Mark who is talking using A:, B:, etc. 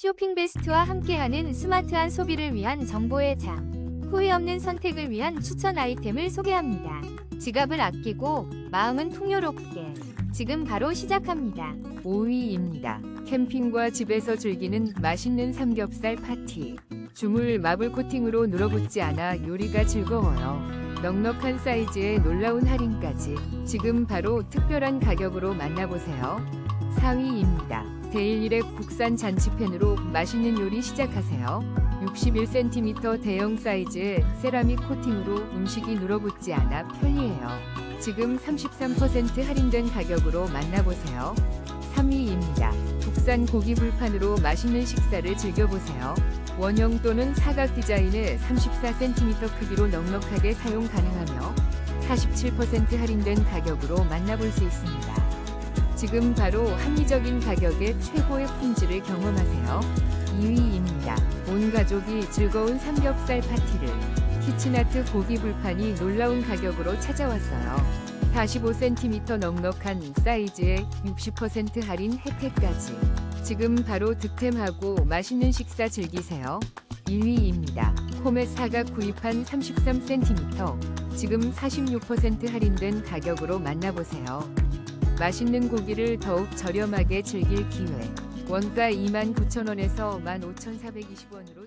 A: 쇼핑 베스트와 함께하는 스마트한 소비를 위한 정보의 장. 후회 없는 선택을 위한 추천 아이템을 소개합니다. 지갑을 아끼고 마음은 풍요롭게. 지금 바로 시작합니다.
B: 5위입니다. 캠핑과 집에서 즐기는 맛있는 삼겹살 파티. 주물 마블 코팅으로 눌어붙지 않아 요리가 즐거워요. 넉넉한 사이즈에 놀라운 할인까지 지금 바로 특별한 가격으로 만나보세요. 4위입니다. 데일리렉 국산 잔치팬으로 맛있는 요리 시작하세요. 61cm 대형 사이즈의 세라믹 코팅으로 음식이 눌어붙지 않아 편리해요. 지금 33% 할인된 가격으로 만나보세요. 3위입니다. 국산 고기 불판으로 맛있는 식사를 즐겨보세요. 원형 또는 사각 디자인의 34cm 크기로 넉넉하게 사용 가능하며 47% 할인된 가격으로 만나볼 수 있습니다. 지금 바로 합리적인 가격에 최고의 품질을 경험하세요. 2위입니다. 온 가족이 즐거운 삼겹살 파티를 키친아트 고기 불판이 놀라운 가격으로 찾아왔어요. 45cm 넉넉한 사이즈에 60% 할인 혜택까지. 지금 바로 득템하고 맛있는 식사 즐기세요. 1위입니다. 코멧 사각 구입한 33cm. 지금 46% 할인된 가격으로 만나보세요. 맛있는 고기를 더욱 저렴하게 즐길 기회. 원가 29,000원에서 15,420원으로